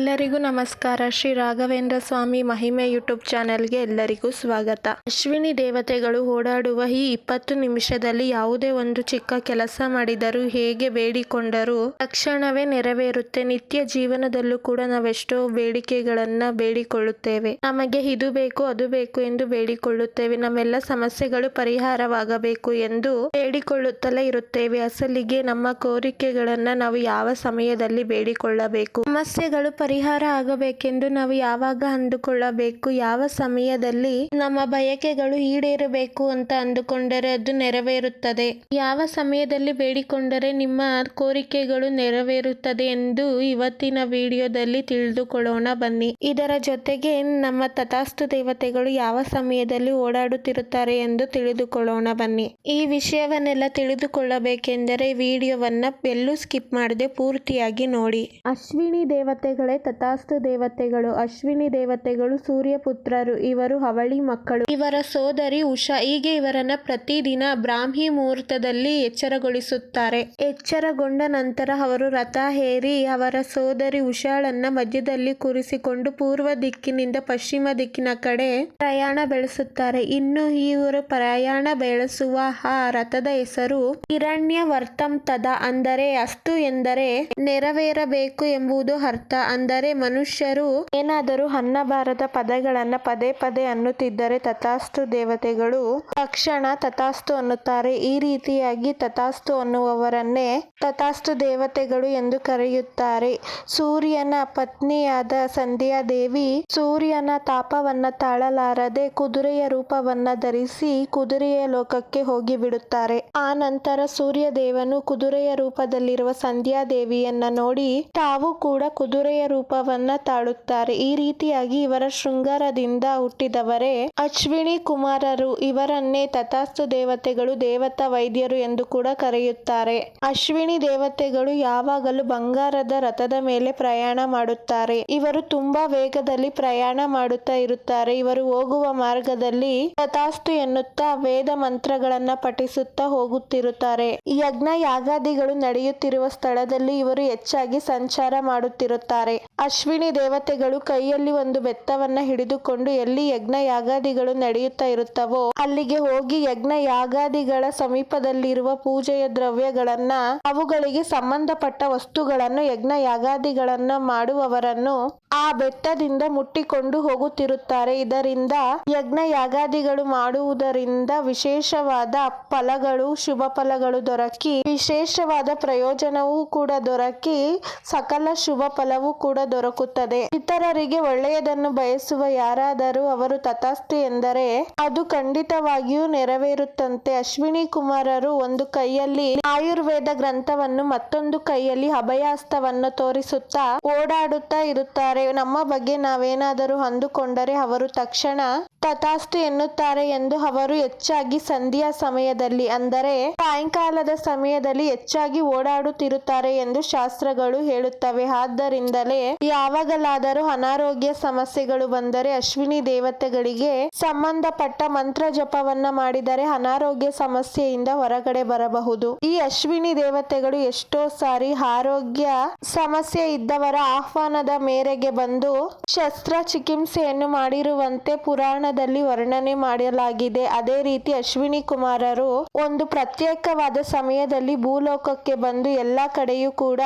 ಎಲ್ಲರಿಗೂ ನಮಸ್ಕಾರ. ಶ್ರೀ ರಾಘವೇಂದ್ರ ಸ್ವಾಮಿ ಮಹಿಮೆ ಯೂಟ್ಯೂಬ್ ಚಾನೆಲ್ಗೆ ಎಲ್ಲರಿಗೂ ಸ್ವಾಗತ. ಅಶ್ವಿನಿ ದೇವತೆಗಳು ಓಡಾಡುವ ಈ ಇಪ್ಪತ್ತು ನಿಮಿಷದಲ್ಲಿ ಯಾವುದೇ ಒಂದು ಚಿಕ್ಕ ಕೆಲಸ ಮಾಡಿದರೂ ಹೇಗೆ ಬೇಡಿಕೊಂಡರೂ ತಕ್ಷಣವೇ ನೆರವೇರುತ್ತೆ. ನಿತ್ಯ ಜೀವನದಲ್ಲೂ ಕೂಡ ನಾವೆಷ್ಟೋ ಬೇಡಿಕೆಗಳನ್ನ ಬೇಡಿಕೊಳ್ಳುತ್ತೇವೆ. ನಮಗೆ ಇದು ಬೇಕು, ಅದು ಬೇಕು ಎಂದು ಬೇಡಿಕೊಳ್ಳುತ್ತೇವೆ. ನಮ್ಮೆಲ್ಲ ಸಮಸ್ಯೆಗಳು ಪರಿಹಾರವಾಗಬೇಕು ಎಂದು ಬೇಡಿಕೊಳ್ಳುತ್ತಲೇ ಇರುತ್ತೇವೆ. ಅಸಲಿಗೆ ನಮ್ಮ ಕೋರಿಕೆಗಳನ್ನ ನಾವು ಯಾವ ಸಮಯದಲ್ಲಿ ಬೇಡಿಕೊಳ್ಳಬೇಕು? ಸಮಸ್ಯೆಗಳು ಪರಿಹಾರ ಆಗಬೇಕೆಂದು ನಾವು ಯಾವಾಗ ಅಂದುಕೊಳ್ಳಬೇಕು, ಯಾವ ಸಮಯದಲ್ಲಿ ನಮ್ಮ ಬಯಕೆಗಳು ಈಡೇರಬೇಕು ಅಂತ ಅಂದುಕೊಂಡರೆ ಅದು ನೆರವೇರುತ್ತದೆ. ಯಾವ ಸಮಯದಲ್ಲಿ ಬೇಡಿಕೊಂಡರೆ ನಿಮ್ಮ ಕೋರಿಕೆಗಳು ನೆರವೇರುತ್ತದೆ ಎಂದು ಇವತ್ತಿನ ವಿಡಿಯೋದಲ್ಲಿ ತಿಳಿದುಕೊಳ್ಳೋಣ ಬನ್ನಿ. ಇದರ ಜೊತೆಗೆ ನಮ್ಮ ತಥಾಸ್ತು ದೇವತೆಗಳು ಯಾವ ಸಮಯದಲ್ಲಿ ಓಡಾಡುತ್ತಿರುತ್ತಾರೆ ಎಂದು ತಿಳಿದುಕೊಳ್ಳೋಣ ಬನ್ನಿ. ಈ ವಿಷಯವನ್ನೆಲ್ಲ ತಿಳಿದುಕೊಳ್ಳಬೇಕೆಂದರೆ ವಿಡಿಯೋವನ್ನ ಎಲ್ಲೂ ಸ್ಕಿಪ್ ಮಾಡದೆ ಪೂರ್ತಿಯಾಗಿ ನೋಡಿ. ಅಶ್ವಿನಿ ದೇವತೆಗಳೇ ತಥಾಸ್ತು ದೇವತೆಗಳು, ಅಶ್ವಿನಿ ದೇವತೆಗಳು, ಸೂರ್ಯಪುತ್ರರು, ಇವರು ಅವಳಿ ಮಕ್ಕಳು. ಇವರ ಸೋದರಿ ಉಷಾ ಹೀಗೆ ಇವರನ್ನ ಪ್ರತಿದಿನ ಬ್ರಾಹ್ಮಿ ಮುಹೂರ್ತದಲ್ಲಿ ಎಚ್ಚರಗೊಳಿಸುತ್ತಾರೆ. ಎಚ್ಚರಗೊಂಡ ನಂತರ ಅವರು ರಥ ಹೇರಿ ಅವರ ಸೋದರಿ ಉಷಾಳನ್ನ ಮಧ್ಯದಲ್ಲಿ ಕೂರಿಸಿಕೊಂಡು ಪೂರ್ವ ದಿಕ್ಕಿನಿಂದ ಪಶ್ಚಿಮ ದಿಕ್ಕಿನ ಕಡೆ ಪ್ರಯಾಣ ಬೆಳೆಸುತ್ತಾರೆ. ಇನ್ನು ಇವರು ಪ್ರಯಾಣ ಬೆಳೆಸುವ ಆ ರಥದ ಹೆಸರು ಹಿರಣ್ಯ ವರ್ತಂತದ ಅಂದರೆ ಅಸ್ತು ಎಂದರೆ ನೆರವೇರಬೇಕು ಎಂಬುದು ಅರ್ಥ. ಅಂದರೆ ಮನುಷ್ಯರು ಏನಾದರೂ ಅನ್ನಬಾರದ ಪದಗಳನ್ನ ಪದೇ ಪದೇ ಅನ್ನುತ್ತಿದ್ದರೆ ತಥಾಸ್ತು ದೇವತೆಗಳು ತಕ್ಷಣ ತಥಾಸ್ತು ಅನ್ನುತ್ತಾರೆ. ಈ ರೀತಿಯಾಗಿ ತಥಾಸ್ತು ಅನ್ನುವವರನ್ನೇ ತಥಾಸ್ತು ದೇವತೆಗಳು ಎಂದು ಕರೆಯುತ್ತಾರೆ. ಸೂರ್ಯನ ಪತ್ನಿಯಾದ ಸಂಧ್ಯಾ ದೇವಿ ಸೂರ್ಯನ ತಾಪವನ್ನ ತಾಳಲಾರದೆ ಕುದುರೆಯ ರೂಪವನ್ನ ಧರಿಸಿ ಕುದುರೆಯ ಲೋಕಕ್ಕೆ ಹೋಗಿ ಬಿಡುತ್ತಾರೆ ಆ ನಂತರ ಸೂರ್ಯ ದೇವನು ಕುದುರೆಯ ರೂಪದಲ್ಲಿರುವ ಸಂಧ್ಯಾ ದೇವಿಯನ್ನ ನೋಡಿ ತಾವು ಕೂಡ ಕುದುರೆಯ ರೂಪವನ್ನ ತಾಳುತ್ತಾರೆ. ಈ ರೀತಿಯಾಗಿ ಇವರ ಶೃಂಗಾರದಿಂದ ಹುಟ್ಟಿದವರೇ ಅಶ್ವಿನಿ ಕುಮಾರರು. ಇವರನ್ನೇ ತಥಾಸ್ತು ದೇವತೆಗಳು, ದೇವತಾ ವೈದ್ಯರು ಎಂದು ಕೂಡ ಕರೆಯುತ್ತಾರೆ. ಅಶ್ವಿನಿ ದೇವತೆಗಳು ಯಾವಾಗಲೂ ಬಂಗಾರದ ರಥದ ಮೇಲೆ ಪ್ರಯಾಣ ಮಾಡುತ್ತಾರೆ. ಇವರು ತುಂಬಾ ವೇಗದಲ್ಲಿ ಪ್ರಯಾಣ ಮಾಡುತ್ತಾ ಇರುತ್ತಾರೆ. ಇವರು ಹೋಗುವ ಮಾರ್ಗದಲ್ಲಿ ತಥಾಸ್ತು ಎನ್ನುತ್ತಾ ವೇದ ಮಂತ್ರಗಳನ್ನ ಪಠಿಸುತ್ತಾ ಹೋಗುತ್ತಿರುತ್ತಾರೆ. ಯಜ್ಞ ಯಾಗಾದಿಗಳು ನಡೆಯುತ್ತಿರುವ ಸ್ಥಳದಲ್ಲಿ ಇವರು ಹೆಚ್ಚಾಗಿ ಸಂಚಾರ ಮಾಡುತ್ತಿರುತ್ತಾರೆ. ಅಶ್ವಿನಿ ದೇವತೆಗಳು ಕೈಯಲ್ಲಿ ಒಂದು ಬೆತ್ತವನ್ನ ಹಿಡಿದುಕೊಂಡು ಎಲ್ಲಿ ಯಜ್ಞ ಯಾಗಾದಿಗಳು ನಡೆಯುತ್ತಾ ಇರುತ್ತವೋ, ಅಲ್ಲಿಗೆ ಹೋಗಿ ಯಜ್ಞ ಯಾಗಾದಿಗಳ ಸಮೀಪದಲ್ಲಿರುವ ಪೂಜೆಯ ದ್ರವ್ಯಗಳನ್ನ, ಅವುಗಳಿಗೆ ಸಂಬಂಧಪಟ್ಟ ವಸ್ತುಗಳನ್ನು ಯಜ್ಞ ಯಾಗಾದಿಗಳನ್ನ ಮಾಡುವವರನ್ನು ಆ ಬೆತ್ತದಿಂದ ಮುಟ್ಟಿಕೊಂಡು ಹೋಗುತ್ತಿರುತ್ತಾರೆ. ಇದರಿಂದ ಯಜ್ಞ ಯಾಗಾದಿಗಳು ಮಾಡುವುದರಿಂದ ವಿಶೇಷವಾದ ಫಲಗಳು, ಶುಭ ಫಲಗಳು ದೊರಕಿ, ವಿಶೇಷವಾದ ಪ್ರಯೋಜನವೂ ಕೂಡ ದೊರಕಿ, ಸಕಲ ಶುಭ ಫಲವೂ ಕೂಡ ದೊರಕುತ್ತದೆ. ಇತರರಿಗೆ ಒಳ್ಳೆಯದನ್ನು ಬಯಸುವ ಯಾರಾದರೂ ಅವರು ತಥಾಸ್ತು ಎಂದರೆ, ಅದು ಖಂಡಿತವಾಗಿಯೂ ನೆರವೇರುತ್ತಂತೆ. ಅಶ್ವಿನಿ ಕುಮಾರರು ಒಂದು ಕೈಯಲ್ಲಿ ಆಯುರ್ವೇದ ಗ್ರಂಥವನ್ನು ಮತ್ತೊಂದು ಕೈಯಲ್ಲಿ ಅಭಯಾಸ್ತವನ್ನು ತೋರಿಸುತ್ತಾ ಓಡಾಡುತ್ತಾ ಇರುತ್ತಾರೆ. ನಮ್ಮ ಬಗ್ಗೆ ನಾವೇನಾದರೂ ಅಂದುಕೊಂಡರೆ ಅವರು ತಕ್ಷಣ ತಥಾಸ್ತು ಎನ್ನುತ್ತಾರೆ ಎಂದು ಅವರು ಹೆಚ್ಚಾಗಿ ಸಂಧ್ಯಾ ಸಮಯದಲ್ಲಿ, ಅಂದರೆ ಸಾಯಂಕಾಲದ ಸಮಯದಲ್ಲಿ ಹೆಚ್ಚಾಗಿ ಓಡಾಡುತ್ತಿರುತ್ತಾರೆ ಎಂದು ಶಾಸ್ತ್ರಗಳು ಹೇಳುತ್ತವೆ. ಆದ್ದರಿಂದಲೇ ಯಾವಾಗಲಾದರೂ ಅನಾರೋಗ್ಯ ಸಮಸ್ಯೆಗಳು ಬಂದರೆ ಅಶ್ವಿನಿ ದೇವತೆಗಳಿಗೆ ಸಂಬಂಧಪಟ್ಟ ಮಂತ್ರ ಜಪವನ್ನ ಮಾಡಿದರೆ ಅನಾರೋಗ್ಯ ಸಮಸ್ಯೆಯಿಂದ ಹೊರಗಡೆ ಬರಬಹುದು. ಈ ಅಶ್ವಿನಿ ದೇವತೆಗಳು ಎಷ್ಟೋ ಸಾರಿ ಆರೋಗ್ಯ ಸಮಸ್ಯೆ ಇದ್ದವರ ಆಹ್ವಾನದ ಮೇರೆಗೆ ಬಂದು ಶಸ್ತ್ರ ಚಿಕಿತ್ಸೆಯನ್ನು ಮಾಡಿರುವಂತೆ ಪುರಾಣದಲ್ಲಿ ವರ್ಣನೆ ಮಾಡಲಾಗಿದೆ. ಅದೇ ರೀತಿ ಅಶ್ವಿನಿ ಕುಮಾರರು ಒಂದು ಪ್ರತ್ಯೇಕವಾದ ಸಮಯದಲ್ಲಿ ಭೂಲೋಕಕ್ಕೆ ಬಂದು ಎಲ್ಲಾ ಕಡೆಯೂ ಕೂಡ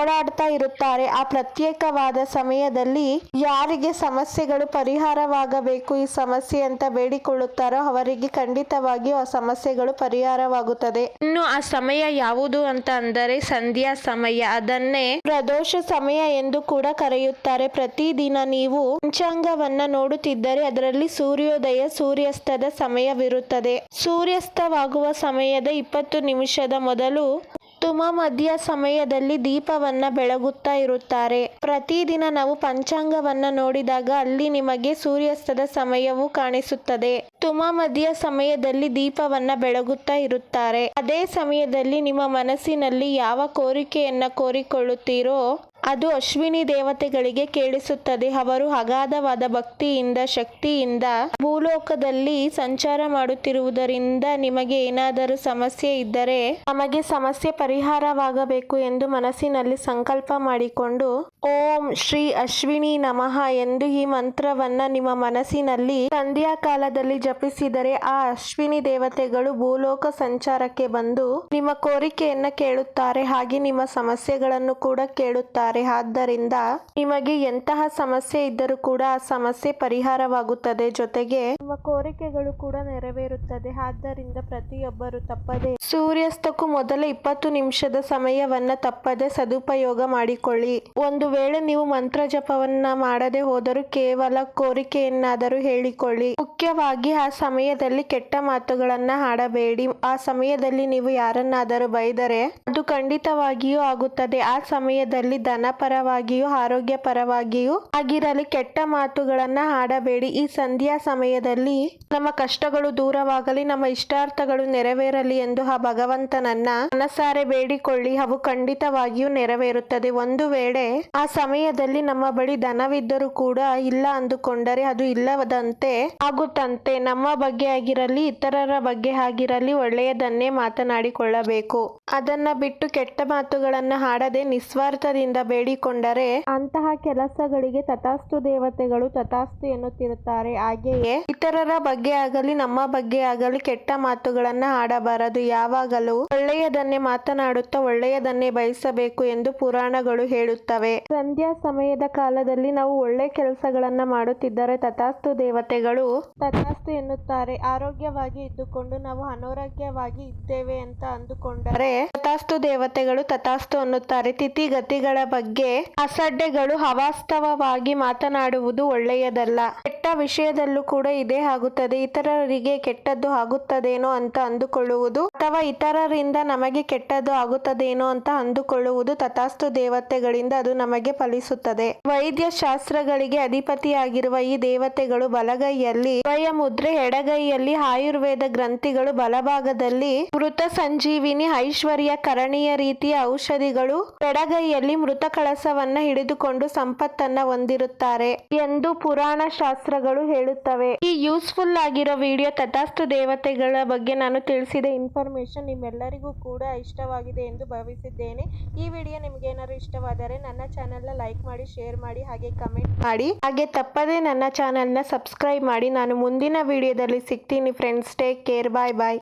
ಓಡಾಡ್ತಾ ಇರುತ್ತಾರೆ. ಆ ಪ್ರತ್ಯೇಕವಾದ ಸಮಯದಲ್ಲಿ ಯಾರಿಗೆ ಸಮಸ್ಯೆಗಳು ಪರಿಹಾರವಾಗಬೇಕು, ಈ ಸಮಸ್ಯೆ ಅಂತ ಬೇಡಿಕೊಳ್ಳುತ್ತಾರೋ ಅವರಿಗೆ ಖಂಡಿತವಾಗಿ ಆ ಸಮಸ್ಯೆಗಳು ಪರಿಹಾರವಾಗುತ್ತದೆ. ಇನ್ನು ಆ ಸಮಯ ಯಾವುದು ಅಂತ ಅಂದರೆ ಸಂಧ್ಯಾ ಸಮಯ. ಅದನ್ನೇ ಪ್ರದೋಷ ಸಮಯ ಎಂದು ಕೂಡ ಕರೆಯುತ್ತಾರೆ. ಪ್ರತಿದಿನ ನೀವು ಪಂಚಾಂಗವನ್ನ ನೋಡುತ್ತಿದ್ದರೆ ಅದರಲ್ಲಿ ಸೂರ್ಯೋದಯ ಸೂರ್ಯಾಸ್ತದ ಸಮಯವಿರುತ್ತದೆ. ಸೂರ್ಯಾಸ್ತವಾಗುವ ಸಮಯದ ಇಪ್ಪತ್ತು ನಿಮಿಷದ ಮೊದಲು ತುಮ ಮಧ್ಯ ಸಮಯದಲ್ಲಿ ದೀಪವನ್ನ ಬೆಳಗುತ್ತಾ ಇರುತ್ತಾರೆ. ಪ್ರತಿದಿನ ನಾವು ಪಂಚಾಂಗವನ್ನ ನೋಡಿದಾಗ ಅಲ್ಲಿ ನಿಮಗೆ ಸೂರ್ಯಾಸ್ತದ ಸಮಯವು ಕಾಣಿಸುತ್ತದೆ. ತುಮ ಮಧ್ಯ ಸಮಯದಲ್ಲಿ ದೀಪವನ್ನ ಬೆಳಗುತ್ತಾ ಇರುತ್ತಾರೆ. ಅದೇ ಸಮಯದಲ್ಲಿ ನಿಮ್ಮ ಮನಸ್ಸಿನಲ್ಲಿ ಯಾವ ಕೋರಿಕೆಯನ್ನ ಕೋರಿಕೊಳ್ಳುತ್ತೀರೋ ಅದು ಅಶ್ವಿನಿ ದೇವತೆಗಳಿಗೆ ಕೇಳಿಸುತ್ತದೆ. ಅವರು ಅಗಾಧವಾದ ಭಕ್ತಿಯಿಂದ, ಶಕ್ತಿಯಿಂದ ಭೂಲೋಕದಲ್ಲಿ ಸಂಚಾರ ಮಾಡುತ್ತಿರುವುದರಿಂದ ನಿಮಗೆ ಏನಾದರೂ ಸಮಸ್ಯೆ ಇದ್ದರೆ ನಮಗೆ ಸಮಸ್ಯೆ ಪರಿಹಾರವಾಗಬೇಕು ಎಂದು ಮನಸ್ಸಿನಲ್ಲಿ ಸಂಕಲ್ಪ ಮಾಡಿಕೊಂಡು, ಓಂ ಶ್ರೀ ಅಶ್ವಿನಿ ನಮಃ ಎಂದು ಈ ಮಂತ್ರವನ್ನ ನಿಮ್ಮ ಮನಸ್ಸಿನಲ್ಲಿ ಸಂಧ್ಯಾ ಕಾಲದಲ್ಲಿ ಜಪಿಸಿದರೆ ಆ ಅಶ್ವಿನಿ ದೇವತೆಗಳು ಭೂಲೋಕ ಸಂಚಾರಕ್ಕೆ ಬಂದು ನಿಮ್ಮ ಕೋರಿಕೆಯನ್ನ ಕೇಳುತ್ತಾರೆ. ಹಾಗೆ ನಿಮ್ಮ ಸಮಸ್ಯೆಗಳನ್ನು ಕೂಡ ಕೇಳುತ್ತಾರೆ. ಆದ್ದರಿಂದ ನಿಮಗೆ ಎಂತಹ ಸಮಸ್ಯೆ ಇದ್ದರೂ ಕೂಡ ಆ ಸಮಸ್ಯೆ ಪರಿಹಾರವಾಗುತ್ತದೆ. ಜೊತೆಗೆ ನಿಮ್ಮ ಕೋರಿಕೆಗಳು ಕೂಡ ನೆರವೇರುತ್ತದೆ. ಆದ್ದರಿಂದ ಪ್ರತಿಯೊಬ್ಬರು ತಪ್ಪದೆ ಸೂರ್ಯಾಸ್ತಕ್ಕೂ ಮೊದಲ ಇಪ್ಪತ್ತು ನಿಮಿಷದ ಸಮಯವನ್ನ ತಪ್ಪದೆ ಸದುಪಯೋಗ ಮಾಡಿಕೊಳ್ಳಿ. ಒಂದು ವೇಳೆ ನೀವು ಮಂತ್ರ ಜಪವನ್ನ ಮಾಡದೆ ಹೋದರೂ ಕೇವಲ ಕೋರಿಕೆಯನ್ನಾದರೂ ಹೇಳಿಕೊಳ್ಳಿ. ಮುಖ್ಯವಾಗಿ ಆ ಸಮಯದಲ್ಲಿ ಕೆಟ್ಟ ಮಾತುಗಳನ್ನ ಆಡಬೇಡಿ ಆ ಸಮಯದಲ್ಲಿ ನೀವು ಯಾರನ್ನಾದರೂ ಬೈದರೆ ಅದು ಖಂಡಿತವಾಗಿಯೂ ಆಗುತ್ತದೆ. ಆ ಸಮಯದಲ್ಲಿ ಧನ ಪರವಾಗಿಯೂ ಆರೋಗ್ಯ ಪರವಾಗಿಯೂ ಆಗಿರಲಿ, ಕೆಟ್ಟ ಮಾತುಗಳನ್ನ ಆಡಬೇಡಿ ಈ ಸಂಧ್ಯಾ ಸಮಯದಲ್ಲಿ ನಮ್ಮ ಕಷ್ಟಗಳು ದೂರವಾಗಲಿ, ನಮ್ಮ ಇಷ್ಟಾರ್ಥಗಳು ನೆರವೇರಲಿ ಎಂದು ಆ ಭಗವಂತನನ್ನ ಮನಸಾರೆ ಬೇಡಿಕೊಳ್ಳಿ. ಅವು ಖಂಡಿತವಾಗಿಯೂ ನೆರವೇರುತ್ತದೆ. ಒಂದು ವೇಳೆ ಆ ಸಮಯದಲ್ಲಿ ನಮ್ಮ ಬಳಿ ದನವಿದ್ದರೂ ಕೂಡ ಇಲ್ಲ ಅಂದುಕೊಂಡರೆ ಅದು ಇಲ್ಲದಂತೆ ಆಗುತ್ತಂತೆ. ನಮ್ಮ ಬಗ್ಗೆ ಆಗಿರಲಿ, ಇತರರ ಬಗ್ಗೆ ಆಗಿರಲಿ ಒಳ್ಳೆಯದನ್ನೇ ಮಾತನಾಡಿಕೊಳ್ಳಬೇಕು. ಅದನ್ನ ಬಿಟ್ಟು ಕೆಟ್ಟ ಮಾತುಗಳನ್ನ ಹಾಡದೆ ನಿಸ್ವಾರ್ಥದಿಂದ ಬೇಡಿಕೊಂಡರೆ ಅಂತಹ ಕೆಲಸಗಳಿಗೆ ತಥಾಸ್ತು ದೇವತೆಗಳು ತಥಾಸ್ತು ಎನ್ನುತ್ತಿರುತ್ತಾರೆ ಹಾಗೆಯೇ ಇತರರ ಬಗ್ಗೆ ಆಗಲಿ, ನಮ್ಮ ಬಗ್ಗೆ ಆಗಲಿ ಕೆಟ್ಟ ಮಾತುಗಳನ್ನ ಆಡಬಾರದು. ಯಾವಾಗಲೂ ಒಳ್ಳೆಯದನ್ನೇ ಮಾತನಾಡುತ್ತಾ ಒಳ್ಳೆಯದನ್ನೇ ಬಯಸಬೇಕು ಎಂದು ಪುರಾಣಗಳು ಹೇಳುತ್ತವೆ. ಸಂಧ್ಯಾ ಸಮಯದ ಕಾಲದಲ್ಲಿ ನಾವು ಒಳ್ಳೆ ಕೆಲಸಗಳನ್ನ ಮಾಡುತ್ತಿದ್ದರೆ ತಥಾಸ್ತು ದೇವತೆಗಳು ತಥಾಸ್ತು ಎನ್ನುತ್ತಾರೆ. ಆರೋಗ್ಯವಾಗಿ ಇದ್ದುಕೊಂಡು ನಾವು ಅನಾರೋಗ್ಯವಾಗಿ ಇದ್ದೇವೆ ಅಂತ ಅಂದುಕೊಂಡರೆ ತಥಾಸ್ತು ದೇವತೆಗಳು ತಥಾಸ್ತು ಅನ್ನುತ್ತಾರೆ. ತಿಥಿಗತಿಗಳ ಬಗ್ಗೆ ಅಸಡ್ಡೆಗಳು ಅವಾಸ್ತವವಾಗಿ ಮಾತನಾಡುವುದು ಒಳ್ಳೆಯದಲ್ಲ. ಕೆಟ್ಟ ವಿಷಯದಲ್ಲೂ ಕೂಡ ಇದೇ ಆಗುತ್ತದೆ. ಇತರರಿಗೆ ಕೆಟ್ಟದ್ದು ಆಗುತ್ತದೇನೋ ಅಂತ ಅಂದುಕೊಳ್ಳುವುದು ಅಥವಾ ಇತರರಿಂದ ನಮಗೆ ಕೆಟ್ಟದ್ದು ಆಗುತ್ತದೇನೋ ಅಂತ ಅಂದುಕೊಳ್ಳುವುದು ತಥಾಸ್ತು ದೇವತೆಗಳಿಂದ ಅದು ನಮಗೆ ಫಲಿಸುತ್ತದೆ. ವೈದ್ಯ ಶಾಸ್ತ್ರಗಳಿಗೆ ಅಧಿಪತಿಯಾಗಿರುವ ಈ ದೇವತೆಗಳು ಬಲಗೈಯಲ್ಲಿ ಉಭಯ ಮುದ್ರೆ ಎಡಗೈಯಲ್ಲಿ, ಆಯುರ್ವೇದ ಗ್ರಂಥಿಗಳು ಬಲಭಾಗದಲ್ಲಿ, ಮೃತ ಸಂಜೀವಿನಿ ಐಶ್ವರ್ಯ ಕರಣೀಯ ರೀತಿಯ ಔಷಧಿಗಳು ಎಡಗೈಯಲ್ಲಿ ಮೃತ ಕಳಸವನ್ನ ಹಿಡಿದುಕೊಂಡು ಸಂಪತ್ತನ್ನ ಹೊಂದಿರುತ್ತಾರೆ ಎಂದು ಪುರಾಣ ಶಾಸ್ತ್ರಗಳು ಹೇಳುತ್ತವೆ. ಈ ಯೂಸ್ಫುಲ್ ಆಗಿರೋ ವಿಡಿಯೋ ತಥಾಸ್ತು ದೇವತೆಗಳ ಬಗ್ಗೆ ನಾನು ತಿಳಿಸಿದ ಇನ್ಫಾರ್ಮೇಶನ್ ನಿಮ್ಮೆಲ್ಲರಿಗೂ ಕೂಡ ಇಷ್ಟವಾಗಿದೆ ಎಂದು ಭಾವಿಸಿದ್ದೇನೆ. ಈ ವಿಡಿಯೋ ನಿಮ್ಗೆ ಏನಾದ್ರು ಇಷ್ಟವಾದರೆ ನನ್ನ ಚಾನೆಲ್ನ ಲೈಕ್ ಮಾಡಿ, ಶೇರ್ ಮಾಡಿ, ಹಾಗೆ ಕಮೆಂಟ್ ಮಾಡಿ. ಹಾಗೆ ತಪ್ಪದೇ ನನ್ನ ಚಾನೆಲ್ನ ಸಬ್ಸ್ಕ್ರೈಬ್ ಮಾಡಿ. ನಾನು ಮುಂದಿನ ವಿಡಿಯೋದಲ್ಲಿ ಸಿಗ್ತೀನಿ. Friends, take care. Bye bye.